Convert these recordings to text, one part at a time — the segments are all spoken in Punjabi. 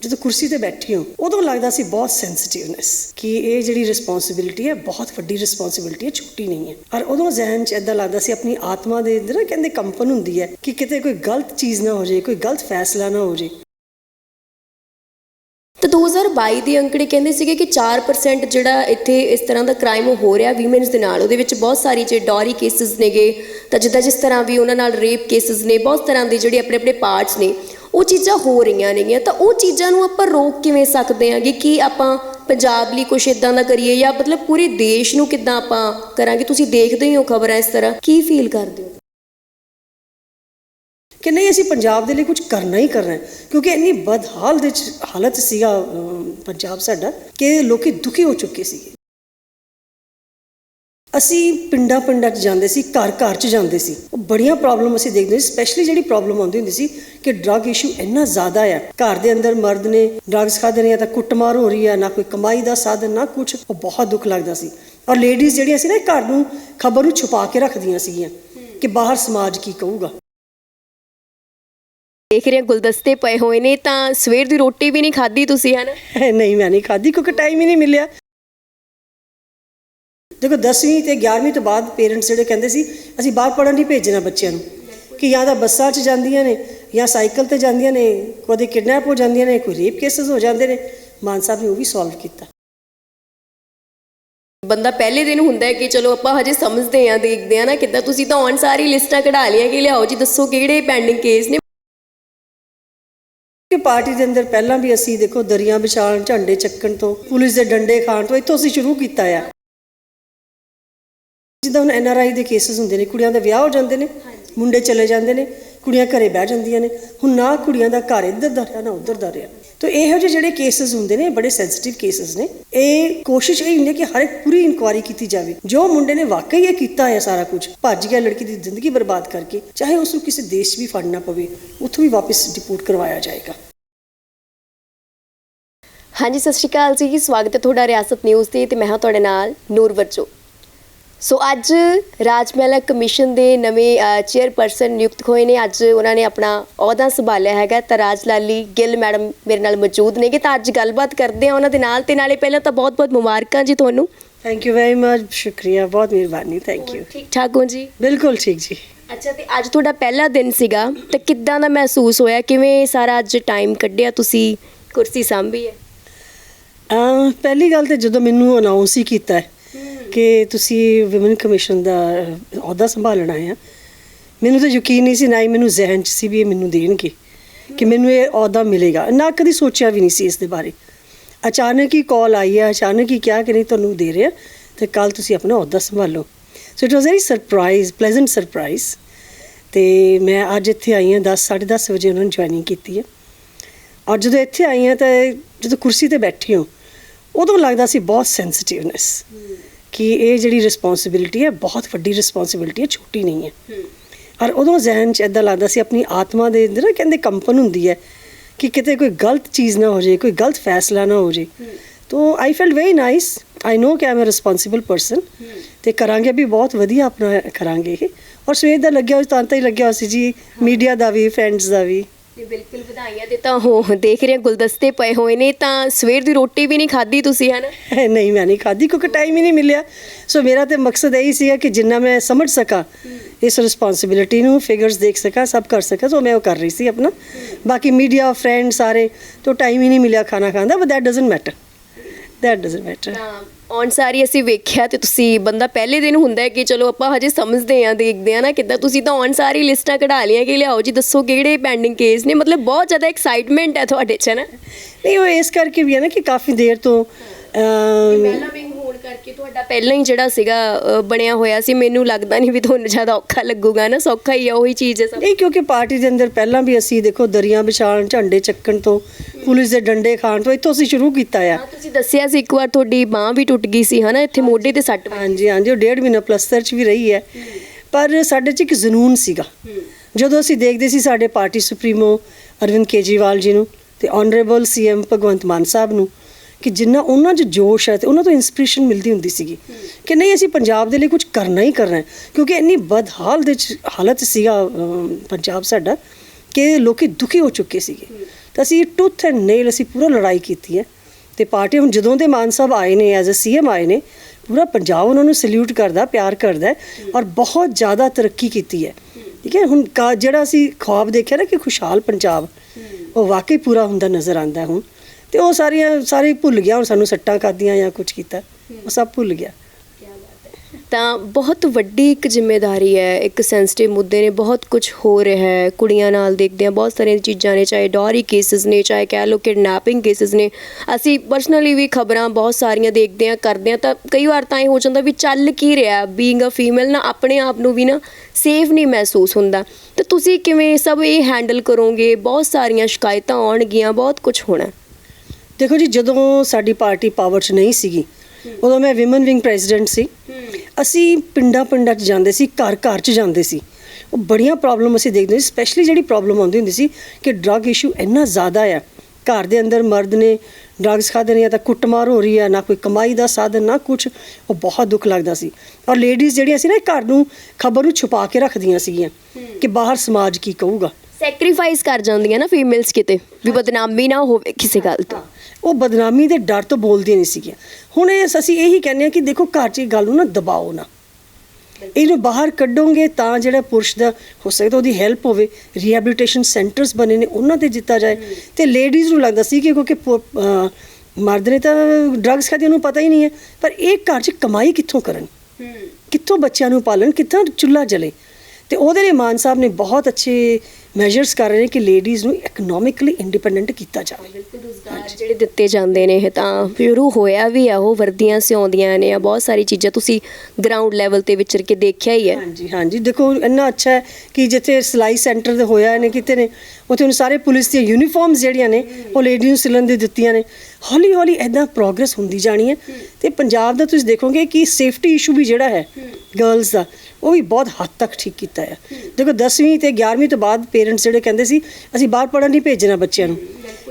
ਜਦੋਂ ਕੁਰਸੀ ਤੇ ਬੈਠੀ ਹਾਂ, ਉਦੋਂ ਲੱਗਦਾ ਸੀ ਬਹੁਤ ਸੈਂਸਿਟਿਵਨੈਸ ਕਿ ਇਹ ਜਿਹੜੀ ਰਿਸਪੌਂਸਿਬਿਲਟੀ ਹੈ, ਬਹੁਤ ਵੱਡੀ ਰਿਸਪੌਂਸਿਬਿਲਟੀ ਹੈ, ਛੋਟੀ ਨਹੀਂ ਹੈ। ਔਰ ਉਦੋਂ ਜ਼ਿਹਨ 'ਚ ਇਦਾਂ ਲੱਗਦਾ ਸੀ, ਆਪਣੀ ਆਤਮਾ ਦੇ ਅੰਦਰ ਨਾ ਕਹਿੰਦੇ ਕੰਪਨ ਹੁੰਦੀ ਹੈ ਕਿ ਕਿਤੇ ਕੋਈ ਗਲਤ ਚੀਜ਼ ਨਾ ਹੋ ਜਾਏ, ਕੋਈ ਗਲਤ ਫੈਸਲਾ ਨਾ ਹੋ ਜਾਏ। ਤਾਂ 2022 ਦੇ ਅੰਕੜੇ ਕਹਿੰਦੇ ਸੀਗੇ ਕਿ 4% ਜਿਹੜਾ ਇੱਥੇ ਇਸ ਤਰ੍ਹਾਂ ਦਾ ਕ੍ਰਾਈਮ ਹੋ ਰਿਹਾ ਵੀਮਨਸ ਦੇ ਨਾਲ। ਉਹਦੇ ਵਿੱਚ ਬਹੁਤ ਸਾਰੀ ਜੇ ਡੌਰੀ ਕੇਸਿਸ ਨੇਗੇ, ਤਾਂ ਜਿੱਦਾਂ ਜਿਸ ਤਰ੍ਹਾਂ ਵੀ ਉਹਨਾਂ ਨਾਲ ਰੇਪ ਕੇਸਿਸ ਨੇ, ਬਹੁਤ ਤਰ੍ਹਾਂ ਦੇ ਜਿਹੜੇ ਆਪਣੇ ਆਪਣੇ ਪਾਰਟਸ ਨੇ ਉਹ ਚੀਜ਼ਾਂ ਹੋ ਰਹੀਆਂ ਨੇਗੀਆਂ, ਤਾਂ ਉਹ ਚੀਜ਼ਾਂ ਨੂੰ ਆਪਾਂ ਰੋਕ ਕਿਵੇਂ ਸਕਦੇ ਹਾਂਗੇ ਕਿ ਆਪਾਂ ਪੰਜਾਬ ਲਈ ਕੁਝ ਇਦਾਂ ਦਾ ਕਰੀਏ ਜਾਂ ਮਤਲਬ ਪੂਰੇ ਦੇਸ਼ ਨੂੰ ਕਿੱਦਾਂ ਆਪਾਂ ਕਰਾਂਗੇ? ਤੁਸੀਂ ਦੇਖਦੇ ਹੀ ਹੋ ਖਬਰਾਂ ਇਸ ਤਰ੍ਹਾਂ। ਕੀ ਫੀਲ ਕਰਦੇ ਹੋ? ਕਿ ਨਹੀਂ, ਅਸੀਂ ਪੰਜਾਬ ਦੇ ਲਈ ਕੁਝ ਕਰਨਾ ਹੀ ਕਰਨਾ ਹੈ। ਕਿਉਂਕਿ ਇੰਨੀ ਬਦਹਾਲ ਦੇ ਹਾਲਤ ਸੀਗਾ ਪੰਜਾਬ ਸਾਡਾ, ਕਿ ਲੋਕੀ ਦੁਖੀ ਹੋ ਚੁੱਕੇ ਸੀਗੇ। ਅਸੀਂ ਪਿੰਡਾਂ ਪਿੰਡਾਂ 'ਚ ਜਾਂਦੇ ਸੀ ਘਰ ਘਰ 'ਚ ਜਾਂਦੇ ਸੀ। ਉਹ ਬੜੀਆਂ ਪ੍ਰੋਬਲਮ ਅਸੀਂ ਦੇਖਦੇ ਸੀ ਸਪੈਸ਼ਲੀ ਜਿਹੜੀ ਪ੍ਰੋਬਲਮ ਆਉਂਦੀ ਹੁੰਦੀ ਸੀ ਕਿ ਡਰੱਗ ਇਸ਼ੂ ਇੰਨਾ ਜ਼ਿਆਦਾ ਹੈ ਘਰ ਦੇ ਅੰਦਰ ਮਰਦ ਨੇ ਡਰੱਗਸ ਖਾਦੇ ਨੇ ਤਾਂ ਕੁੱਟਮਾਰ ਹੋ ਰਹੀ ਹੈ ਨਾ ਕੋਈ ਕਮਾਈ ਦਾ ਸਾਧਨ ਨਾ ਕੁਝ ਉਹ ਬਹੁਤ ਦੁੱਖ ਲੱਗਦਾ ਸੀ। ਔਰ ਲੇਡੀਜ਼ ਜਿਹੜੀਆਂ ਸੀ ਨਾ ਘਰ ਨੂੰ ਖਬਰ ਨੂੰ ਛੁਪਾ ਕੇ ਰੱਖਦੀਆਂ ਸੀਗੀਆਂ ਕਿ ਬਾਹਰ ਸਮਾਜ ਕੀ ਕਹੂਗਾ। ਦੇਖ ਰਹੇ ਗੁਲਦਸਤੇ ਪਏ ਹੋਏ ਨੇ ਤਾਂ ਸਵੇਰ ਦੀ ਰੋਟੀ ਵੀ ਨਹੀਂ ਖਾਧੀ ਤੁਸੀਂ ਹਨਾ ਨਹੀਂ ਮੈਂ ਨਹੀਂ ਖਾਧੀ ਕਿਉਂਕਿ ਟਾਈਮ ਹੀ ਨਹੀਂ ਮਿਲਿਆ। ਦੇਖੋ 10ਵੀਂ ਤੇ 11ਵੀਂ ਤੋਂ ਬਾਅਦ ਪੇਰੈਂਟਸ ਜਿਹੜੇ ਕਹਿੰਦੇ ਸੀ ਅਸੀਂ ਬਾਹਰ ਪੜ੍ਹਨ ਨਹੀਂ ਭੇਜਣਾ ਬੱਚਿਆਂ ਨੂੰ। ਕਿ ਜਾਂ ਤਾਂ ਬੱਸਾਂ 'ਚ ਜਾਂਦੀਆਂ ਨੇ ਜਾਂ ਸਾਈਕਲ ਤੇ ਜਾਂਦੀਆਂ ਨੇ ਕਦੇ ਕਿਡਨੈਪ ਹੋ ਜਾਂਦੀਆਂ ਨੇ ਕੋਈ ਰੇਪ ਕੇਸਸ ਹੋ ਜਾਂਦੇ ਨੇ। ਮਾਨ ਸਾਹਿਬ ਨੇ ਉਹ ਵੀ ਸੋਲਵ ਕੀਤਾ। ਬੰਦਾ ਪਹਿਲੇ ਦਿਨ ਹੁੰਦਾ ਹੈ ਕਿ ਚਲੋ ਆਪਾਂ ਹਜੇ ਸਮਝਦੇ ਆਂ ਦੇਖਦੇ ਆਂ ਨਾ ਕਿੱਦਾਂ। ਤੁਸੀਂ ਤਾਂ ਔਨ ਸਾਰੀ ਲਿਸਟਾਂ ਕਢਾ ਲਿਆ ਕਿ ਲਿਆਓ ਜੀ ਦੱਸੋ ਕਿਹੜੇ ਪੈਂਡਿੰਗ ਕੇਸ ਨੇ। ਕਿ ਪਾਰਟੀ ਦੇ ਅੰਦਰ ਪਹਿਲਾਂ ਵੀ ਅਸੀਂ ਦੇਖੋ ਦਰੀਆਂ ਵਿਛਾਣ ਝੰਡੇ ਚੱਕਣ ਤੋਂ ਪੁਲਿਸ ਦੇ ਡੰਡੇ ਖਾਣ ਤੋਂ ਇੱਥੋਂ ਅਸੀਂ ਸ਼ੁਰੂ ਕੀਤਾ ਆ। ਜਿੱਦਾਂ ਹੁਣ ਐਨਆਰਆਈ ਦੇ ਕੇਸਸ ਹੁੰਦੇ ਨੇ ਕੁੜੀਆਂ ਦੇ ਵਿਆਹ ਹੋ ਜਾਂਦੇ ਨੇ ਮੁੰਡੇ ਚਲੇ ਜਾਂਦੇ ਨੇ ਕੁੜੀਆਂ ਘਰੇ ਬਹਿ ਜਾਂਦੀਆਂ ਨੇ ਹੁਣ ਨਾ ਕੁੜੀਆਂ ਦਾ ਘਰ ਇੱਧਰ ਦਾ ਰਿਹਾ ਨਾ ਉੱਧਰ ਦਾ ਰਿਹਾ। ਤਾਂ ਇਹੋ ਜਿਹੇ ਜਿਹੜੇ ਕੇਸਸ ਹੁੰਦੇ ਨੇ ਬੜੇ ਸੈਂਸਿਟਿਵ ਕੇਸਸ ਨੇ ਇਹ ਕੋਸ਼ਿਸ਼ ਇਹ ਹੁੰਦੀ ਹੈ ਕਿ ਹਰ ਇੱਕ ਪੂਰੀ ਇਨਕੁਆਇਰੀ ਕੀਤੀ ਜਾਵੇ। ਜੋ ਮੁੰਡੇ ਨੇ ਵਾਕਈ ਇਹ ਕੀਤਾ ਹੈ ਸਾਰਾ ਕੁਝ ਭੱਜ ਗਿਆ ਲੜਕੀ ਦੀ ਜ਼ਿੰਦਗੀ ਬਰਬਾਦ ਕਰਕੇ ਚਾਹੇ ਉਸ ਨੂੰ ਕਿਸੇ ਦੇਸ਼ ਵੀ ਫੜਨਾ ਪਵੇ ਉੱਥੋਂ ਵੀ ਵਾਪਸ ਡਿਪੋਰਟ ਕਰਵਾਇਆ ਜਾਏਗਾ। ਹਾਂਜੀ ਸਤਿ ਸ਼੍ਰੀ ਅਕਾਲ ਜੀ ਸਵਾਗਤ ਹੈ ਤੁਹਾਡਾ ਰਿਆਸਤ ਨਿਊਜ਼ ਤੇ ਤੇ ਮੈਂ ਹਾਂ ਤੁਹਾਡੇ ਨਾਲ ਨੂਰ ਵਰਜੋ। ਸੋ ਅੱਜ ਰਾਜ ਮਹਿਲਾ ਕਮਿਸ਼ਨ ਦੇ ਨਵੇਂ ਚੇਅਰਪਰਸਨ ਨਿਯੁਕਤ ਹੋਏ ਨੇ। ਅੱਜ ਉਹਨਾਂ ਨੇ ਆਪਣਾ ਅਹੁਦਾ ਸੰਭਾਲਿਆ ਹੈਗਾ ਤਾਂ ਰਾਜ ਲਾਲੀ ਗਿੱਲ ਮੈਡਮ ਮੇਰੇ ਨਾਲ ਮੌਜੂਦ ਨੇਗੇ। ਤਾਂ ਅੱਜ ਗੱਲਬਾਤ ਕਰਦੇ ਆ ਉਹਨਾਂ ਦੇ ਨਾਲ। ਤੇ ਨਾਲੇ ਪਹਿਲਾਂ ਤਾਂ ਬਹੁਤ-ਬਹੁਤ ਮੁਬਾਰਕਾਂ ਜੀ ਤੁਹਾਨੂੰ। ਥੈਂਕ ਯੂ ਵੈਰੀ ਮਚ ਸ਼ੁਕਰੀਆ। ਬਹੁਤ ਮਿਹਰਬਾਨੀ। ਥੈਂਕ ਯੂ ਠੀਕ ਠਾਕ ਹੋ ਜੀ? ਬਿਲਕੁਲ ਠੀਕ ਜੀ। ਅੱਛਾ ਤੇ ਅੱਜ ਤੁਹਾਡਾ ਪਹਿਲਾ ਦਿਨ ਸੀਗਾ। ਤਾਂ ਕਿੱਦਾਂ ਦਾ ਮਹਿਸੂਸ ਹੋਇਆ? ਕਿਵੇਂ ਸਾਰਾ ਅੱਜ ਟਾਈਮ ਕੱਢਿਆ ਤੁਸੀਂ? ਕੁਰਸੀ ਸੰਭੀ ਹੈ। ਪਹਿਲੀ ਗੱਲ ਤੇ ਜਦੋਂ ਮੈਨੂੰ ਅਨਾਉਂਸ ਹੀ ਕੀਤਾ ਹੈ ਕਿ ਤੁਸੀਂ ਵਿਮਨ ਕਮਿਸ਼ਨ ਦਾ ਅਹੁਦਾ ਸੰਭਾਲਣਾ ਹੈ। ਮੈਨੂੰ ਤਾਂ ਯਕੀਨ ਨਹੀਂ ਸੀ, ਨਾ ਹੀ ਮੈਨੂੰ ਜ਼ਿਹਨ 'ਚ ਸੀ ਵੀ ਇਹ ਮੈਨੂੰ ਦੇਣਗੇ, ਕਿ ਮੈਨੂੰ ਇਹ ਅਹੁਦਾ ਮਿਲੇਗਾ। ਨਾ ਕਦੀ ਸੋਚਿਆ ਵੀ ਨਹੀਂ ਸੀ ਇਸ ਦੇ ਬਾਰੇ। ਅਚਾਨਕ ਹੀ ਕਾਲ ਆਈ ਹੈ, ਅਚਾਨਕ ਹੀ ਕਿਹਾ ਕਿ ਨਹੀਂ, ਤੁਹਾਨੂੰ ਦੇ ਰਿਹਾ ਆ ਤੇ ਕੱਲ ਤੁਸੀਂ ਆਪਣਾ ਅਹੁਦਾ ਸੰਭਾਲੋ। So it was very surprise pleasant surprise ਤੇ ਮੈਂ ਅੱਜ ਇੱਥੇ ਆਈ ਹਾਂ 10 10:30 ਵਜੇ ਉਹਨਾਂ ਨੇ ਜੁਆਇਨਿੰਗ ਕੀਤੀ ਹੈ। ਔਰ ਜਦੋਂ ਇੱਥੇ ਆਈ ਹਾਂ, ਤਾਂ ਜਦੋਂ ਕੁਰਸੀ ਤੇ ਬੈਠੀ ਹਾਂ, ਉਦੋਂ ਲੱਗਦਾ ਸੀ ਬਹੁਤ ਸੈਂਸਿਟਿਵਨੈਸ ਕਿ ਇਹ ਜਿਹੜੀ ਰਿਸਪੌਂਸਿਬਿਲਟੀ ਹੈ ਬਹੁਤ ਵੱਡੀ ਰਿਸਪੌਂਸਿਬਿਲਟੀ ਹੈ ਛੋਟੀ ਨਹੀਂ ਹੈ। ਔਰ ਉਦੋਂ ਜ਼ਿਹਨ 'ਚ ਇਦਾਂ ਲੱਗਦਾ ਸੀ ਆਪਣੀ ਆਤਮਾ ਦੇ ਅੰਦਰ ਕਹਿੰਦੇ ਕੰਪਨ ਹੁੰਦੀ ਹੈ ਕਿ ਕਿਤੇ ਕੋਈ ਗਲਤ ਚੀਜ਼ ਨਾ ਹੋ ਜਾਏ ਕੋਈ ਗਲਤ ਫੈਸਲਾ ਨਾ ਹੋ ਜਾਏ। ਤੋ I felt very nice I know ਕਿ ਆਮ ਅ ਰਿਸਪੌਂਸਿਬਲ ਪਰਸਨ ਤੇ ਕਰਾਂਗੇ ਵੀ ਬਹੁਤ ਵਧੀਆ ਆਪਣਾ ਕਰਾਂਗੇ ਇਹ। ਔਰ ਸਵੇਰ ਦਾ ਲੱਗਿਆ ਹੋਇਆ ਤਾਂ ਤਾਂ ਹੀ ਲੱਗਿਆ ਹੋਇਆ ਸੀ ਜੀ ਮੀਡੀਆ ਦਾ ਵੀ ਫਰੈਂਡਸ ਦਾ ਵੀ। ਤੇ ਬਿਲਕੁਲ ਵਧਾਈਆਂ ਦੇ ਤਾਂ ਹੋ ਦੇਖ ਰਹੇ ਹਾਂ ਗੁਲਦਸਤੇ ਪਏ ਹੋਏ ਨੇ ਤਾਂ ਸਵੇਰ ਦੀ ਰੋਟੀ ਵੀ ਨਹੀਂ ਖਾਧੀ ਤੁਸੀਂ ਹਨਾ? ਨਹੀਂ ਮੈਂ ਨਹੀਂ ਖਾਧੀ ਕਿਉਂਕਿ ਟਾਈਮ ਹੀ ਨਹੀਂ ਮਿਲਿਆ। ਸੋ ਮੇਰਾ ਤੇ ਮਕਸਦ ਇਹੀ ਸੀਗਾ ਕਿ ਜਿੰਨਾ ਮੈਂ ਸਮਝ ਸਕਾਂ ਇਸ ਰਿਸਪੌਂਸਿਬਿਲਿਟੀ ਨੂੰ ਫਿਗਰਸ ਦੇਖ ਸਕਾਂ ਸਭ ਕਰ ਸਕਾਂ ਸੋ ਮੈਂ ਉਹ ਕਰ ਰਹੀ ਸੀ ਆਪਣਾ। ਬਾਕੀ ਮੀਡੀਆ ਫਰੈਂਡ ਸਾਰੇ ਤੋਂ ਟਾਈਮ ਹੀ ਨਹੀਂ ਮਿਲਿਆ ਖਾਣਾ ਖਾਣ ਦਾ but that doesn't matter that doesn't matter ਤਾਂ ਔਨ ਸਾਰੀ ਅਸੀਂ ਵੇਖਿਆ ਤੇ ਤੁਸੀਂ ਬੰਦਾ ਪਹਿਲੇ ਦਿਨ ਹੁੰਦਾ ਹੈ ਕਿ ਚਲੋ ਆਪਾਂ ਹਜੇ ਸਮਝਦੇ ਆਂ ਦੇਖਦੇ ਆਂ ਨਾ ਕਿੱਦਾਂ ਤੁਸੀਂ ਤਾਂ ਔਨ ਸਾਰੀ ਲਿਸਟਾਂ ਕਢਾ ਲਿਆ ਕਿ ਲਿਆਓ ਜੀ ਦੱਸੋ ਕਿਹੜੇ ਪੈਂਡਿੰਗ ਕੇਸ ਨੇ? ਮਤਲਬ ਬਹੁਤ ਜ਼ਿਆਦਾ ਐਕਸਾਈਟਮੈਂਟ ਹੈ ਤੁਹਾਡੇ 'ਚ ਨਾ? ਨਹੀਂ ਉਹ ਇਸ ਕਰਕੇ ਵੀ ਹੈ ਨਾ ਕਿ ਕਾਫੀ ਦੇਰ ਤੋਂ ਪਹਿਲਾਂ ਵਿੰਗ ਹੋਣ ਕਰਕੇ ਤੁਹਾਡਾ ਪਹਿਲਾਂ ਹੀ ਜਿਹੜਾ ਸੀਗਾ ਬਣਿਆ ਹੋਇਆ ਸੀ ਮੈਨੂੰ ਲੱਗਦਾ ਨਹੀਂ ਵੀ ਤੁਹਾਨੂੰ ਜ਼ਿਆਦਾ ਔਖਾ ਲੱਗੂਗਾ ਨਾ? ਸੌਖਾ ਹੀ ਆ ਉਹੀ ਚੀਜ਼ ਹੈ ਸਭ। ਨਹੀਂ ਕਿਉਂਕਿ ਪਾਰਟੀ ਦੇ ਅੰਦਰ ਪਹਿਲਾਂ ਵੀ ਅਸੀਂ ਦੇਖੋ ਦਰੀਆਂ ਵਿਛਾਣ ਝੰਡੇ ਚੱਕਣ ਤੋਂ ਪੁਲਿਸ ਦੇ ਡੰਡੇ ਖਾਣ ਤੋਂ ਇੱਥੋਂ ਅਸੀਂ ਸ਼ੁਰੂ ਕੀਤਾ ਆ। ਤੁਸੀਂ ਦੱਸਿਆ ਸੀ ਇੱਕ ਵਾਰ ਤੁਹਾਡੀ ਬਾਹ ਵੀ ਟੁੱਟ ਗਈ ਸੀ ਹਨਾ? ਇੱਥੇ ਮੋਢੇ ਤੇ ਸੱਟ ਵੱਜੀ ਹਾਂਜੀ ਹਾਂਜੀ ਉਹ ਡੇਢ ਮਹੀਨਾ ਪਲਸਤਰ ਚ ਵੀ ਰਹੀ ਹੈ। ਪਰ ਸਾਡੇ ਚ ਇੱਕ ਜਨੂਨ ਸੀਗਾ। ਜਦੋਂ ਅਸੀਂ ਦੇਖਦੇ ਸੀ ਸਾਡੇ ਪਾਰਟੀ ਸੁਪਰੀਮੋ ਅਰਵਿੰਦ ਕੇਜਰੀਵਾਲ ਜੀ ਨੂੰ ਤੇ ਆਨਰੇਬਲ ਸੀਐਮ ਭਗਵੰਤ ਮਾਨ ਸਾਹਿਬ ਨੂੰ ਕਿ ਜਿੰਨਾ ਉਹਨਾਂ 'ਚ ਜੋਸ਼ ਹੈ ਤੇ ਉਹਨਾਂ ਤੋਂ ਇਨਸਪੀਰੇਸ਼ਨ ਮਿਲਦੀ ਹੁੰਦੀ ਸੀਗੀ ਕਿ ਨਹੀਂ ਅਸੀਂ ਪੰਜਾਬ ਦੇ ਲਈ ਕੁਝ ਕਰਨਾ ਹੀ ਕਰਨਾ ਹੈ। ਕਿਉਂਕਿ ਇੰਨੀ ਬਦਹਾਲ ਦੇ ਚ ਹਾਲਤ ਸੀਗਾ ਅਮ, ਪੰਜਾਬ ਸਾਡਾ ਕਿ ਲੋਕੀ ਦੁਖੀ ਹੋ ਚੁੱਕੇ ਸੀਗੇ। ਤਾਂ ਅਸੀਂ ਟੁੱਥ ਐਂਡ ਨੇਲ ਅਸੀਂ ਪੂਰਾ ਲੜਾਈ ਕੀਤੀ ਹੈ। ਤੇ ਪਾਰਟੀ ਹੁਣ ਜਦੋਂ ਦੇ ਮਾਨ ਸਾਹਿਬ ਆਏ ਨੇ ਐਜ਼ ਅ ਸੀਐਮ ਆਏ ਨੇ, ਪੂਰਾ ਪੰਜਾਬ ਉਹਨਾਂ ਨੂੰ ਸਲੂਟ ਕਰਦਾ, ਪਿਆਰ ਕਰਦਾ ਔਰ ਬਹੁਤ ਜ਼ਿਆਦਾ ਤਰੱਕੀ ਕੀਤੀ ਹੈ। ਠੀਕ ਹੈ, ਹੁਣ ਕਾ- ਜਿਹੜਾ ਅਸੀਂ ਖੁਆਬ ਦੇਖਿਆ ਨਾ ਕਿ ਖੁਸ਼ਹਾਲ ਪੰਜਾਬ, ਉਹ ਵਾਕਈ ਪੂਰਾ ਹੁੰਦਾ ਨਜ਼ਰ ਆਉਂਦਾ ਹੁਣ। ਤੇ ਉਹ ਸਾਰੀਆਂ, ਸਾਰੇ ਭੁੱਲ ਗਿਆ, ਹੁਣ ਸਾਨੂੰ ਸੱਟਾਂ ਕਰਦੀਆਂ ਜਾਂ ਕੁਝ ਕੀਤਾ, ਉਹ ਸਭ ਭੁੱਲ ਗਿਆ। ਤਾਂ ਬਹੁਤ ਵੱਡੀ ਇੱਕ ਜ਼ਿੰਮੇਵਾਰੀ ਹੈ, ਇੱਕ ਸੈਂਸਿਟਿਵ ਮੁੱਦੇ ਨੇ, ਬਹੁਤ ਕੁਝ ਹੋ ਰਿਹਾ ਹੈ, ਕੁੜੀਆਂ ਨਾਲ ਦੇਖਦੇ ਆ ਬਹੁਤ ਸਾਰੀਆਂ ਚੀਜ਼ਾਂ ਨੇ, ਚਾਹੇ ਡੌਰੀ ਕੇਸਿਸ ਨੇ, ਚਾਹੇ ਕਹਿ ਲਓ ਕਿਡਨੈਪਿੰਗ ਕੇਸਿਸ ਨੇ, ਅਸੀਂ ਪਰਸਨਲੀ ਵੀ ਖਬਰਾਂ ਬਹੁਤ ਸਾਰੀਆਂ ਦੇਖਦੇ ਆ ਕਰਦੇ ਆ ਤਾਂ ਕਈ ਵਾਰ ਤਾਂ ਇਹ ਹੋ ਜਾਂਦਾ ਵੀ ਚੱਲ ਕੀ ਰਿਹਾ ਬੀਇੰਗ ਅ ਫੀਮੇਲ ਨਾ ਆਪਣੇ ਆਪ ਨੂੰ ਵੀ ਨਾ ਸੇਫ ਨਹੀਂ ਮਹਿਸੂਸ ਹੁੰਦਾ। ਤਾਂ ਤੁਸੀਂ ਕਿਵੇਂ ਸਭ ਇਹ ਹੈਂਡਲ ਕਰੋਗੇ? ਬਹੁਤ ਸਾਰੀਆਂ ਸ਼ਿਕਾਇਤਾਂ ਆਉਣਗੀਆਂ, ਬਹੁਤ ਕੁਝ ਹੋਣਾ। ਦੇਖੋ ਜੀ, ਜਦੋਂ ਸਾਡੀ ਪਾਰਟੀ ਪਾਵਰ 'ਚ ਨਹੀਂ ਸੀਗੀ ਉਦੋਂ ਮੈਂ ਵਿਮਨ ਵਿੰਗ ਪ੍ਰੈਜ਼ੀਡੈਂਟ ਸੀ। ਅਸੀਂ ਪਿੰਡਾਂ ਪਿੰਡਾਂ 'ਚ ਜਾਂਦੇ ਸੀ ਘਰ ਘਰ 'ਚ ਜਾਂਦੇ ਸੀ। ਉਹ ਬੜੀਆਂ ਪ੍ਰੋਬਲਮ ਅਸੀਂ ਦੇਖਦੇ ਸੀ ਸਪੈਸ਼ਲੀ ਜਿਹੜੀ ਪ੍ਰੋਬਲਮ ਆਉਂਦੀ ਹੁੰਦੀ ਸੀ ਕਿ ਡਰੱਗ ਇਸ਼ੂ ਇੰਨਾ ਜ਼ਿਆਦਾ ਆ। ਘਰ ਦੇ ਅੰਦਰ ਮਰਦ ਨੇ ਡਰੱਗਸ ਖਾਦੇ ਨੇ ਜਾਂ ਤਾਂ ਕੁੱਟਮਾਰ ਹੋ ਰਹੀ ਹੈ ਨਾ ਕੋਈ ਕਮਾਈ ਦਾ ਸਾਧਨ ਨਾ ਕੁਝ ਉਹ ਬਹੁਤ ਦੁੱਖ ਲੱਗਦਾ ਸੀ। ਔਰ ਲੇਡੀਜ਼ ਜਿਹੜੀਆਂ ਸੀ ਨਾ ਘਰ ਨੂੰ ਖਬਰ ਨੂੰ ਛੁਪਾ ਕੇ ਰੱਖਦੀਆਂ ਸੀਗੀਆਂ ਕਿ ਬਾਹਰ ਸਮਾਜ ਕੀ ਕਹੂਗਾ। ਸੈਕਰੀਫਾਈਸ ਕਰ ਜਾਂਦੀਆਂ ਨਾ ਫੀਮੇਲਸ ਕਿਤੇ ਵੀ ਬਦਨਾਮੀ ਨਾ ਹੋਵੇ ਕਿਸੇ ਗੱਲ ਤੋਂ। ਉਹ ਬਦਨਾਮੀ ਦੇ ਡਰ ਤੋਂ ਬੋਲਦੀਆਂ ਨਹੀਂ ਸੀਗੀਆਂ। ਹੁਣ ਇਹ ਅਸੀਂ ਇਹੀ ਕਹਿੰਦੇ ਆ ਕਿ ਦੇਖੋ ਘਰ 'ਚ ਇਹ ਗੱਲ ਨੂੰ ਨਾ ਦਬਾਓ ਨਾ। ਇਹਨੂੰ ਬਾਹਰ ਕੱਢੋਗੇ ਤਾਂ ਜਿਹੜਾ ਪੁਰਸ਼ ਦਾ ਹੋ ਸਕਦਾ ਉਹਦੀ ਹੈਲਪ ਹੋਵੇ ਰੀਹੈਬਿਲਿਟੇਸ਼ਨ ਸੈਂਟਰਸ ਬਣੇ ਨੇ ਉਹਨਾਂ ਤੇ ਜਿੱਤਾ ਜਾਏ। ਤੇ ਲੇਡੀਜ਼ ਨੂੰ ਲੱਗਦਾ ਸੀ ਕਿ ਕਿਉਂਕਿ ਮਰਦ ਨੇ ਤਾਂ ਡਰੱਗਸ ਖਾਦੀ ਉਹਨੂੰ ਪਤਾ ਹੀ ਨਹੀਂ ਹੈ। ਪਰ ਇਹ ਘਰ 'ਚ ਕਮਾਈ ਕਿੱਥੋਂ ਕਰਨ? ਕਿੱਥੋਂ ਬੱਚਿਆਂ ਨੂੰ ਪਾਲਣ? ਕਿੱਥੋਂ ਚੁੱਲ੍ਹਾ ਜਲੇ? ਤੇ ਉਹਦੇ ਲਈ ਮਾਨ ਸਾਹਿਬ ਨੇ ਬਹੁਤ ਅੱਛੇ ਮੈਜਰਸ ਕਰ ਰਹੇ ਨੇ ਕਿ ਲੇਡੀਜ਼ ਨੂੰ ਇਕਨੋਮਿਕਲੀ ਇੰਡੀਪੈਂਡੈਂਟ ਕੀਤਾ ਜਾਵੇ। ਬਿਲਕੁਲ ਰੁਜ਼ਗਾਰ ਜਿਹੜੇ ਦਿੱਤੇ ਜਾਂਦੇ ਨੇ ਇਹ ਤਾਂ ਸ਼ੁਰੂ ਹੋਇਆ ਵੀ ਆ ਉਹ ਵਰਦੀਆਂ ਸਿਉਂਦੀਆਂ ਨੇ ਆ ਬਹੁਤ ਸਾਰੀ ਚੀਜ਼ਾਂ ਤੁਸੀਂ ਗਰਾਊਂਡ ਲੈਵਲ ਤੇ ਵਿਚਰ ਕੇ ਦੇਖਿਆ ਹੀ ਹੈ। ਹਾਂਜੀ ਹਾਂਜੀ। ਦੇਖੋ ਇੰਨਾ ਅੱਛਾ ਹੈ ਕਿ ਜਿੱਥੇ ਸਿਲਾਈ ਸੈਂਟਰ ਦੇ ਹੋਇਆ ਨੇ ਕਿਤੇ ਨੇ ਉੱਥੇ ਹੁਣ ਸਾਰੇ ਪੁਲਿਸ ਦੀਆਂ ਯੂਨੀਫਾਰਮਸ ਜਿਹੜੀਆਂ ਨੇ ਉਹ ਲੇਡੀ ਨੂੰ ਸਿਲਣ ਦੇ ਦਿੱਤੀਆਂ ਨੇ। ਹੌਲੀ ਹੌਲੀ ਐਦਾਂ ਪ੍ਰੋਗਰੈਸ ਹੁੰਦੀ ਜਾਣੀ ਹੈ। ਤੇ ਪੰਜਾਬ ਦਾ ਤੁਸੀਂ ਦੇਖੋਗੇ ਕਿ ਸੇਫਟੀ ਇਸ਼ੂ ਵੀ ਜਿਹੜਾ ਹੈ ਗਰਲਸ ਦਾ ਉਹ ਵੀ ਬਹੁਤ ਹੱਦ ਤੱਕ ਠੀਕ ਕੀਤਾ ਆ। ਦੇਖੋ 10ਵੀਂ ਤੇ 11ਵੀਂ ਤੋਂ ਬਾਅਦ ਪੇਰੈਂਟਸ ਜਿਹੜੇ ਕਹਿੰਦੇ ਸੀ, ਅਸੀਂ ਬਾਹਰ ਪੜ੍ਹਨ ਨਹੀਂ ਭੇਜਣਾ ਬੱਚਿਆਂ ਨੂੰ,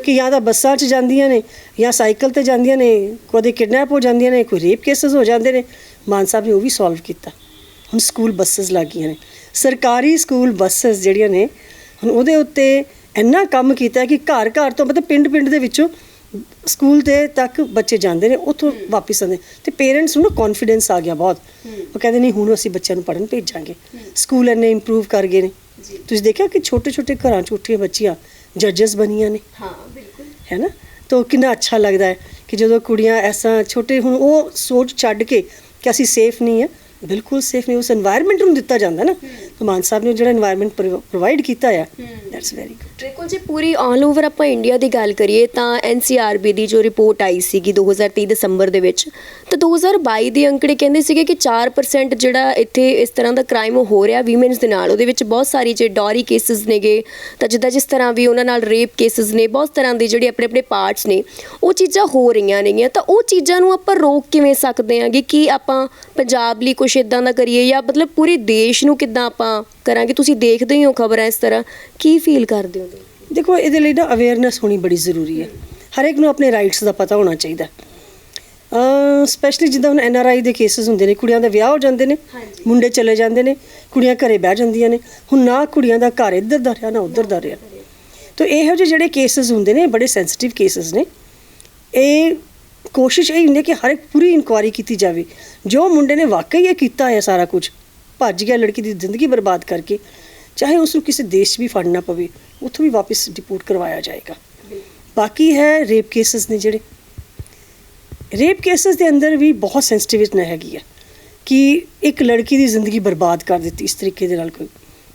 ਕਿ ਜਾਂ ਤਾਂ ਬੱਸਾਂ 'ਚ ਜਾਂਦੀਆਂ ਨੇ ਜਾਂ ਸਾਈਕਲ ਤੇ ਜਾਂਦੀਆਂ ਨੇ ਕਦੇ ਕਿਡਨੈਪ ਹੋ ਜਾਂਦੀਆਂ ਨੇ, ਕੋਈ ਰੇਪ ਕੇਸਸ ਹੋ ਜਾਂਦੇ ਨੇ। ਮਾਨ ਸਾਹਿਬ ਨੇ ਉਹ ਵੀ ਸੋਲਵ ਕੀਤਾ। ਹੁਣ ਸਕੂਲ ਬੱਸਸ ਲੱਗੀਆਂ ਨੇ। ਸਰਕਾਰੀ ਸਕੂਲ ਬੱਸਸ ਜਿਹੜੀਆਂ ਨੇ, ਹੁਣ ਉਹਦੇ ਉੱਤੇ ਇੰਨਾ ਕੰਮ ਕੀਤਾ ਕਿ ਘਰ ਘਰ ਤੋਂ ਮਤਲਬ ਪਿੰਡ ਪਿੰਡ ਦੇ ਵਿੱਚੋਂ ਸਕੂਲ ਦੇ ਤੱਕ ਬੱਚੇ ਜਾਂਦੇ ਨੇ ਉੱਥੋਂ ਵਾਪਸ ਆਉਂਦੇ ਤੇ ਪੇਰੈਂਟਸ ਨੂੰ ਨਾ ਕੌਨਫੀਡੈਂਸ ਆ ਗਿਆ ਬਹੁਤ। ਉਹ ਕਹਿੰਦੇ ਨਹੀਂ ਹੁਣ ਅਸੀਂ ਬੱਚਿਆਂ ਨੂੰ ਪੜਨ ਭੇਜਾਂਗੇ। ਸਕੂਲ ਇਹਨੇ ਇੰਪਰੂਵ ਕਰ ਗਏ ਨੇ। ਤੁਸੀਂ ਦੇਖਿਆ ਕਿ ਛੋਟੇ ਛੋਟੇ ਘਰਾਂ ਚ ਉੱਠੀਆਂ ਬੱਚੀਆਂ ਜੱਜਸ ਬਣੀਆਂ ਨੇ? ਹਾਂ ਬਿਲਕੁਲ। ਹੈ ਨਾ? ਤਾਂ ਕਿੰਨਾ ਅੱਛਾ ਲੱਗਦਾ ਹੈ ਕਿ ਜਦੋਂ ਕੁੜੀਆਂ ਐਸਾ ਛੋਟੇ ਹੁਣ ਉਹ ਸੋਚ ਛੱਡ ਕੇ ਕਿ ਅਸੀਂ ਸੇਫ ਨਹੀਂ ਹੈ ਬਿਲਕੁਲ ਸੇਫ ਨਹੀਂ ਉਸ এনवायरमेंट ਨੂੰ ਦਿੱਤਾ ਜਾਂਦਾ ਨਾ। ਹਮਾਨ ਸਾਹਿਬ ਨੇ ਜਿਹੜਾ এনवायरमेंट ਪ੍ਰੋਵਾਈਡ ਕੀਤਾ ਆ ਦੈਟਸ ਵੈਰੀ ਗੁੱਡ ਟ੍ਰਿਕੋ ਜੀ ਪੂਰੀ ਆਲ ਓਵਰ ਆਪਾਂ ਇੰਡੀਆ ਦੀ ਗੱਲ ਕਰੀਏ ਤਾਂ ਐਨਸੀਆਰਬੀ ਦੀ ਜੋ ਰਿਪੋਰਟ ਆਈ ਸੀਗੀ 2023 ਦਸੰਬਰ ਦੇ ਵਿੱਚ ਤਾਂ 2022 ਦੇ ਅੰਕੜੇ ਕਹਿੰਦੇ ਸੀਗੇ ਕਿ 4% ਜਿਹੜਾ ਇੱਥੇ ਇਸ ਤਰ੍ਹਾਂ ਦਾ ਕ੍ਰਾਈਮ ਹੋ ਰਿਹਾ ਔਰਮੈਂਟਸ ਦੇ ਨਾਲ ਉਹਦੇ ਵਿੱਚ ਬਹੁਤ ਸਾਰੀ ਜੇ ਡੌਰੀ ਕੇਸਿਸ ਨੇਗੇ ਤਾਂ ਜਿੱਦਾਂ ਜਿਸ ਤਰ੍ਹਾਂ ਵੀ ਉਹਨਾਂ ਨਾਲ ਰੇਪ ਕੇਸਿਸ ਨੇ ਬਹੁਤ ਤਰ੍ਹਾਂ ਦੇ ਜਿਹੜੇ ਆਪਣੇ ਆਪਣੇ ਪਾਰਟਸ ਨੇ ਉਹ ਚੀਜ਼ਾਂ ਹੋ ਰਹੀਆਂ ਨੇਗੀਆਂ ਤਾਂ ਉਹ ਚੀਜ਼ਾਂ ਨੂੰ ਆਪਾਂ ਰੋਕ ਕਿਵੇਂ ਸਕਦੇ ਆਂਗੇ ਕਿ ਆਪਾਂ ਪੰਜਾਬ ਲਈ ਕੁਝ ਇਦਾਂ ਦਾ ਕਰੀਏ ਜਾਂ ਮਤਲਬ ਪੂਰੇ ਦੇਸ਼ ਨੂੰ ਕਿਦਾਂ ਆਪਾਂ ਕਰਾਂਗੇ ਤੁਸੀਂ ਦੇਖਦੇ ਹੀ ਹੋ ਖਬਰਾਂ ਇਸ ਤਰ੍ਹਾਂ। ਕੀ ਫੀਲ ਕਰਦੇ ਹੋ ਦੇਖੋ ਇਹਦੇ ਲਈ ਨਾ ਅਵੇਅਰਨੈਸ ਹੋਣੀ ਬੜੀ ਜ਼ਰੂਰੀ ਹੈ। ਹਰ ਇੱਕ ਨੂੰ ਆਪਣੇ ਰਾਈਟਸ ਦਾ ਪਤਾ ਹੋਣਾ ਚਾਹੀਦਾ। ਅ ਸਪੈਸ਼ਲੀ ਜਿੱਦਾਂ ਹੁਣ ਐਨਆਰਆਈ ਦੇ ਕੇਸਸ ਹੁੰਦੇ ਨੇ ਕੁੜੀਆਂ ਦਾ ਵਿਆਹ ਹੋ ਜਾਂਦੇ ਨੇ। ਮੁੰਡੇ ਚਲੇ ਜਾਂਦੇ ਨੇ ਕੁੜੀਆਂ ਘਰੇ ਬਹਿ ਜਾਂਦੀਆਂ ਨੇ। ਹੁਣ ਨਾ ਕੁੜੀਆਂ ਦਾ ਘਰ ਇੱਧਰ ਦਾ ਰਿਹਾ ਨਾ ਉੱਧਰ ਦਾ ਰਿਹਾ। ਤਾਂ ਇਹੋ ਜਿਹੇ ਜਿਹੜੇ ਕੇਸਸ ਹੁੰਦੇ ਨੇ ਬੜੇ ਸੈਂਸਿਟਿਵ ਕੇਸਸ ਨੇ। ਇਹ ਕੋਸ਼ਿਸ਼ ਇਹ ਹੁੰਦੀ ਹੈ ਕਿ ਹਰ ਇੱਕ ਪੂਰੀ ਇਨਕੁਆਇਰੀ ਕੀਤੀ ਜਾਵੇ। ਜੋ ਮੁੰਡੇ ਨੇ ਵਾਕਈ ਇਹ ਕੀਤਾ ਹੈ ਸਾਰਾ ਕੁਝ ਭੱਜ ਗਿਆ ਲੜਕੀ ਦੀ ਜ਼ਿੰਦਗੀ ਬਰਬਾਦ ਕਰਕੇ, ਚਾਹੇ ਉਸ ਨੂੰ ਕਿਸੇ ਦੇਸ਼ 'ਚ ਵੀ ਫੜਨਾ ਪਵੇ, ਉੱਥੋਂ ਵੀ ਵਾਪਸ ਡਿਪੋਰਟ ਕਰਵਾਇਆ ਜਾਏਗਾ। ਬਾਕੀ ਹੈ ਰੇਪ ਕੇਸਸ ਨੇ ਜਿਹੜੇ। ਰੇਪ ਕੇਸਸ ਦੇ ਅੰਦਰ ਵੀ ਬਹੁਤ ਸੈਂਸਿਟਿਵਿਟੀ ਹੈਗੀ ਆ ਕਿ ਇੱਕ ਲੜਕੀ ਦੀ ਜ਼ਿੰਦਗੀ ਬਰਬਾਦ ਕਰ ਦਿੱਤੀ ਇਸ ਤਰੀਕੇ ਦੇ ਨਾਲ ਕੋਈ।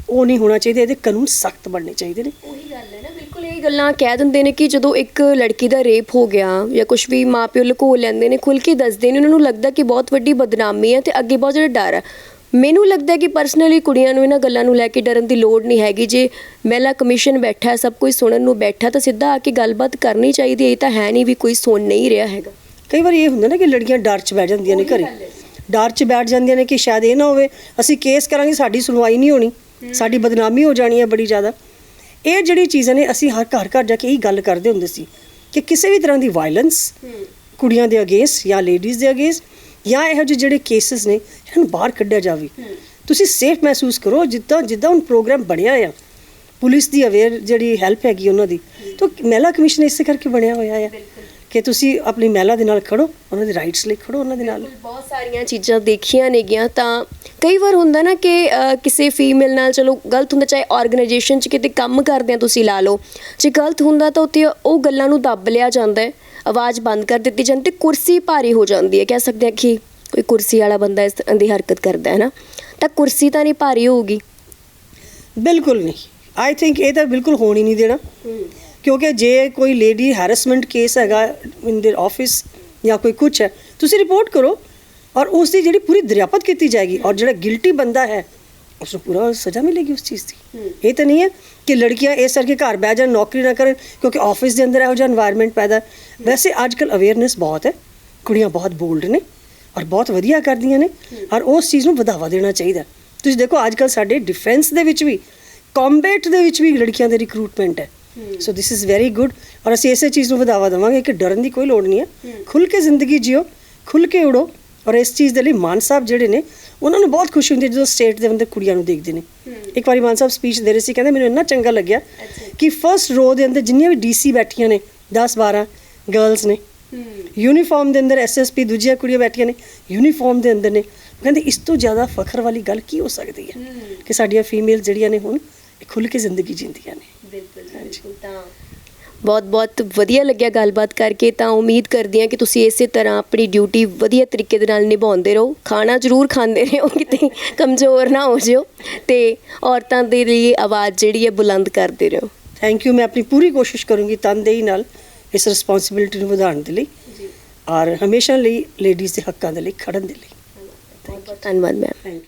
ਉਹ ਨਹੀਂ ਹੋਣਾ ਚਾਹੀਦਾ, ਇਹਦੇ ਕਾਨੂੰਨ ਸਖਤ ਬਣਨੇ ਚਾਹੀਦੇ ਨੇ। ਉਹੀ ਗੱਲ ਹੈ ਨਾ, ਬਿਲਕੁਲ ਇਹ ਗੱਲਾਂ ਕਹਿ ਦਿੰਦੇ ਨੇ ਕਿ ਜਦੋਂ ਇੱਕ ਲੜਕੀ ਦਾ ਰੇਪ ਹੋ ਗਿਆ ਜਾਂ ਕੁਝ ਵੀ ਮਾਪਿਓ ਲੁਕੋ ਲੈਂਦੇ ਨੇ ਖੁੱਲ ਕੇ ਦੱਸਦੇ ਨੇ, ਉਹਨਾਂ ਨੂੰ ਲੱਗਦਾ ਕਿ ਬਹੁਤ ਵੱਡੀ ਬਦਨਾਮੀ ਹੈ ਤੇ ਅੱਗੇ ਬਹੁਤ ਜਿਹੜਾ ਡਰ ਹੈ। ਮੈਨੂੰ ਲੱਗਦਾ ਕਿ ਪਰਸਨਲੀ ਕੁੜੀਆਂ ਨੂੰ ਇਹਨਾਂ ਗੱਲਾਂ ਨੂੰ ਲੈ ਕੇ ਡਰਨ ਦੀ ਲੋੜ ਨਹੀਂ ਹੈਗੀ। ਜੇ ਮਹਿਲਾ ਕਮਿਸ਼ਨ ਬੈਠਾ ਸਭ ਕੁਝ ਸੁਣਨ ਨੂੰ ਬੈਠਾ ਤਾਂ ਸਿੱਧਾ ਆ ਕੇ ਗੱਲਬਾਤ ਕਰਨੀ ਚਾਹੀਦੀ ਹੈ। ਇਹ ਤਾਂ ਹੈ ਨਹੀਂ ਵੀ ਕੋਈ ਸੁਣ ਨਹੀਂ ਰਿਹਾ ਹੈਗਾ। ਕਈ ਵਾਰ ਇਹ ਹੁੰਦਾ ਨਾ ਕਿ ਲੜਕੀਆਂ ਡਰ 'ਚ ਬੈਠ ਜਾਂਦੀਆਂ ਨੇ ਘਰੇ। ਡਰ 'ਚ ਬੈਠ ਜਾਂਦੀਆਂ ਨੇ ਕਿ ਸ਼ਾਇਦ ਇਹ ਨਾ ਹੋਵੇ। ਅਸੀਂ ਕੇਸ ਕਰਾਂਗੇ ਸਾਡੀ ਸੁਣਵਾਈ ਨਹੀਂ ਹੋਣੀ। ਸਾਡੀ ਬਦਨਾਮੀ ਹੋ ਜਾਣੀ ਹੈ ਬੜੀ ਜ਼ਿਆਦਾ। ਇਹ ਜਿਹੜੀ ਚੀਜ਼ਾਂ ਨੇ ਅਸੀਂ ਹਰ ਘਰ ਘਰ ਜਾ ਕੇ ਇਹੀ ਗੱਲ ਕਰਦੇ ਹੁੰਦੇ ਸੀ ਕਿ ਕਿਸੇ ਵੀ ਤਰ੍ਹਾਂ ਦੀ ਵਾਇਲੈਂਸ ਕੁੜੀਆਂ ਦੇ ਅਗੇਂਸਟ ਜਾਂ ਲੇਡੀਜ਼ ਦੇ ਅਗੇਂਸਟ ਜਾਂ ਇਹੋ ਜਿਹੇ ਜਿਹੜੇ ਕੇਸਸ ਨੇ ਇਹਨਾਂ ਨੂੰ ਬਾਹਰ ਕੱਢਿਆ ਜਾਵੇ। ਤੁਸੀਂ ਸੇਫ ਮਹਿਸੂਸ ਕਰੋ ਜਿੱਦਾਂ ਜਿੱਦਾਂ ਹੁਣ ਪ੍ਰੋਗਰਾਮ ਬਣਿਆ ਆ ਪੁਲਿਸ ਦੀ ਅਵੇਅਰ ਜਿਹੜੀ ਹੈਲਪ ਹੈਗੀ ਉਹਨਾਂ ਦੀ ਤਾਂ ਮਹਿਲਾ ਕਮਿਸ਼ਨ ਇਸੇ ਕਰਕੇ ਬਣਿਆ ਹੋਇਆ ਹੈ ਕਿ ਤੁਸੀਂ ਆਪਣੀ ਮਹਿਲਾ ਦੇ ਨਾਲ ਖੜੋ ਉਹਨਾਂ ਦੇ ਰਾਈਟਸ ਲਈ ਖੜੋ ਉਹਨਾਂ ਦੇ ਨਾਲ। ਬਹੁਤ ਸਾਰੀਆਂ ਚੀਜ਼ਾਂ ਦੇਖੀਆਂ ਨੇਗੀਆਂ ਤਾਂ ਕਈ ਵਾਰ ਹੁੰਦਾ ਨਾ ਕਿ ਕਿਸੇ ਫੀਮੇਲ ਨਾਲ ਚਲੋ ਗਲਤ ਹੁੰਦਾ ਚਾਹੇ ਆਰਗੇਨਾਈਜੇਸ਼ਨ 'ਚ ਕਿਤੇ ਕੰਮ ਕਰਦੇ ਆ ਤੁਸੀਂ ਲਾ ਲਓ ਜੇ ਗਲਤ ਹੁੰਦਾ ਤਾਂ ਉੱਥੇ ਉਹ ਗੱਲਾਂ ਨੂੰ ਦੱਬ ਲਿਆ ਜਾਂਦਾ ਹੈ। ਆਵਾਜ਼ ਬੰਦ ਕਰ ਦਿੱਤੀ ਜਾਂਦੀ ਤੇ ਕੁਰਸੀ ਭਾਰੀ ਹੋ ਜਾਂਦੀ ਹੈ ਕਹਿ ਸਕਦੇ ਆ ਕਿ ਕੋਈ ਕੁਰਸੀ ਵਾਲਾ ਬੰਦਾ ਇਸ ਤਰ੍ਹਾਂ ਦੀ ਹਰਕਤ ਕਰਦਾ ਹੈ ਨਾ ਤਾਂ ਕੁਰਸੀ ਤਾਂ ਨਹੀਂ ਭਾਰੀ ਹੋਊਗੀ ਬਿਲਕੁਲ ਨਹੀਂ ਆਈ ਥਿੰਕ ਇਹ ਤਾਂ ਬਿਲਕੁਲ ਹੋਣ ਹੀ ਨਹੀਂ ਦੇਣਾ ਕਿਉਂਕਿ ਜੇ ਕੋਈ ਲੇਡੀ ਹੈਰਸਮੈਂਟ ਕੇਸ ਹੈਗਾ ਇਨ देयर ਆਫਿਸ ਜਾਂ ਕੋਈ ਕੁਝ ਹੈ ਤੁਸੀਂ ਰਿਪੋਰਟ ਕਰੋ ਔਰ ਉਸ ਦੀ ਜਿਹੜੀ ਪੂਰੀ ਦਰਿਆਪਤ ਕੀਤੀ ਜਾਏਗੀ ਔਰ ਜਿਹੜਾ ਗਿਲਟੀ ਬੰਦਾ ਹੈ उसको पूरा सजा मिलेगी उस चीज़ की ये तो नहीं है कि लड़कियां इस करके ਘਰ ਬਹਿ ਜਾਣ ਨੌਕਰੀ ਨਾ ਕਰਨ ਕਿਉਂਕਿ ਆਫਿਸ ਦੇ ਅੰਦਰ ਇਹੋ ਜਿਹਾ এনवायरमेंट ਪੈਦਾ ਵੈਸੇ ਅੱਜ ਕੱਲ ਅਵੇਅਰਨੈਸ ਬਹੁਤ ਹੈ ਕੁੜੀਆਂ ਬਹੁਤ ਬੋਲਡ ਨੇ ਔਰ ਬਹੁਤ ਵਧੀਆ ਕਰਦੀਆਂ ਨੇ ਔਰ ਉਸ ਚੀਜ਼ ਨੂੰ ਵਧਾਵਾ ਦੇਣਾ ਚਾਹੀਦਾ ਤੁਸੀਂ ਦੇਖੋ ਅੱਜ ਕੱਲ ਸਾਡੇ ਡਿਫੈਂਸ ਦੇ ਵਿੱਚ ਵੀ ਕੰਬੈਟ ਦੇ ਵਿੱਚ ਵੀ ਲੜਕੀਆਂ ਦੇ ਰਿਕਰੂਟਮੈਂਟ ਹੈ so this is very good ਔਰ ਅਸੀਂ ਇਸੇ ਚੀਜ਼ ਨੂੰ ਵਧਾਵਾ ਦੇਵਾਂਗੇ ਕਿ ਡਰਨ ਦੀ ਕੋਈ ਲੋੜ ਨਹੀਂ ਹੈ ਖੁੱਲ ਕੇ ਜ਼ਿੰਦਗੀ ਜਿਓ ਖੁੱਲ ਕੇ ਉੜੋ ਔਰ ਇਸ ਚੀਜ਼ ਦੇ ਲਈ ਮਾਨ ਸਾਹਿਬ ਜਿਹੜੇ ਨੇ ਉਹਨਾਂ ਨੂੰ ਬਹੁਤ ਖੁਸ਼ੀ ਹੁੰਦੀ ਹੈ ਜਦੋਂ ਸਟੇਟ ਦੇ ਅੰਦਰ ਕੁੜੀਆਂ ਨੂੰ ਦੇਖਦੇ ਨੇ। ਇੱਕ ਵਾਰੀ ਮਾਨ ਸਾਹਿਬ ਸਪੀਚ ਦੇ ਰਹੇ ਸੀ ਕਹਿੰਦੇ ਮੈਨੂੰ ਇੰਨਾ ਚੰਗਾ ਲੱਗਿਆ ਕਿ ਫਰਸਟ ਰੋ ਦੇ ਅੰਦਰ ਜਿੰਨੀਆਂ ਵੀ ਡੀਸੀ ਬੈਠੀਆਂ ਨੇ 10 12 ਗਰਲਸ ਨੇ ਯੂਨੀਫਾਰਮ ਦੇ ਅੰਦਰ ਐਸਐਸਪੀ ਦੂਜੀਆਂ ਕੁੜੀਆਂ ਬੈਠੀਆਂ ਨੇ ਯੂਨੀਫਾਰਮ ਦੇ ਅੰਦਰ ਨੇ। ਕਹਿੰਦੇ ਇਸ ਤੋਂ ਜ਼ਿਆਦਾ ਫਖਰ ਵਾਲੀ ਗੱਲ ਕੀ ਹੋ ਸਕਦੀ ਹੈ ਕਿ ਸਾਡੀਆਂ ਫੀਮੇਲ ਜਿਹੜੀਆਂ ਨੇ ਹੁਣ ਇਹ ਖੁੱਲ ਕੇ ਜ਼ਿੰਦਗੀ ਜਿੰਦੀਆਂ ਨੇ। ਬਿਲਕੁਲ ਬਿਲਕੁਲ ਤਾਂ ਬਹੁਤ ਬਹੁਤ ਵਧੀਆ ਲੱਗਿਆ ਗੱਲਬਾਤ ਕਰਕੇ ਤਾਂ ਉਮੀਦ ਕਰਦੀ ਹਾਂ ਕਿ ਤੁਸੀਂ ਇਸੇ ਤਰ੍ਹਾਂ ਆਪਣੀ ਡਿਊਟੀ ਵਧੀਆ ਤਰੀਕੇ ਦੇ ਨਾਲ ਨਿਭਾਉਂਦੇ ਰਹੋ। ਖਾਣਾ ਜ਼ਰੂਰ ਖਾਂਦੇ ਰਹੋ ਕਿਤੇ ਕਮਜ਼ੋਰ ਨਾ ਹੋ ਜਿਓ ਤੇ ਔਰਤਾਂ ਦੇ ਲਈ ਆਵਾਜ਼ ਜਿਹੜੀ ਹੈ ਬੁਲੰਦ ਕਰਦੇ ਰਹੋ। ਥੈਂਕ ਯੂ ਮੈਂ ਆਪਣੀ ਪੂਰੀ ਕੋਸ਼ਿਸ਼ ਕਰੂੰਗੀ ਤਨਦੇਹੀ ਨਾਲ ਇਸ ਰਿਸਪੌਂਸਿਬਿਲਿਟੀ ਨੂੰ ਵਧਾਉਣ ਦੇ ਲਈ ਔਰ ਹਮੇਸ਼ਾ ਲਈ ਲੇਡੀਜ਼ ਦੇ ਹੱਕਾਂ ਦੇ ਲਈ ਖੜਨ ਦੇ ਲਈ। ਬਹੁਤ ਬਹੁਤ ਧੰਨਵਾਦ ਮੈਮ ਥੈਂਕ ਯੂ